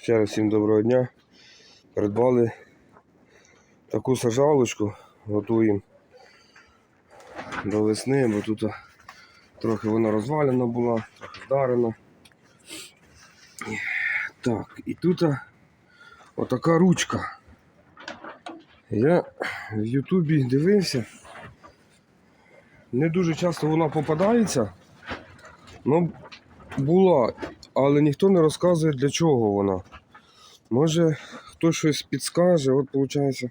Ще раз всім доброго дня. Придбали таку сажалочку, готуємо до весни, бо тут трохи вона розвалена була, трохи вдарена. Так, і тут отака ручка. Я в Ютубі дивився. Не дуже часто вона попадається. Ну, була, але ніхто не розказує для чого вона. Може хтось щось підскаже, от виходить,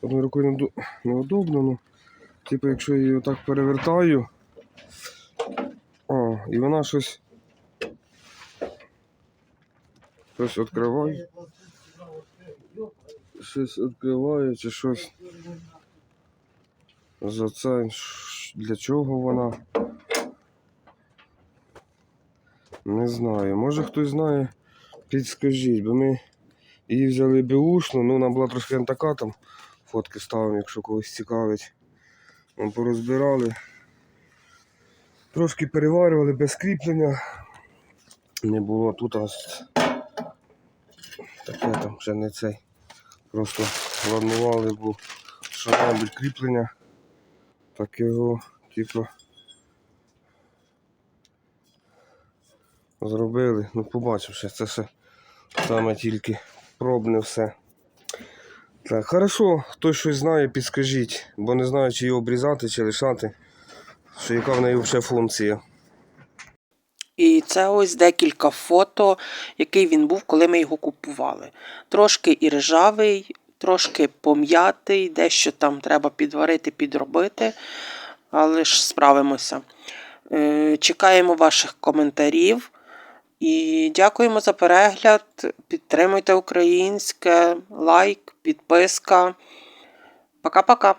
одною рукою неудобно, ну, типу, якщо я її отак перевертаю, о, і вона щось. Щось відкриває. Щось відкриває чи щось. За це для чого вона? Не знаю. Може хтось знає, підскажіть, бо ми її взяли беушну, ну вона була трошки не така там. Фотки ставимо, якщо когось цікавить. Ми порозбирали. Трошки переварювали без кріплення. Не було тут аж таке там ще не цей. Просто планували, бо що кріплення. Так його, типу. Зробили. Ну побачив ще, це ще саме тільки пробне все. Так, хорошо, хтось щось знає, підскажіть, бо не знаю, чи її обрізати, чи лишати. Що яка в неї взагалі функція. І це ось декілька фото, який він був, коли ми його купували. Трошки і ржавий, трошки пом'ятий, дещо там треба підварити, підробити, але ж справимося. Е, Чекаємо ваших коментарів. І дякуємо за перегляд. Підтримуйте українське, лайк, підписка. Пока-пока.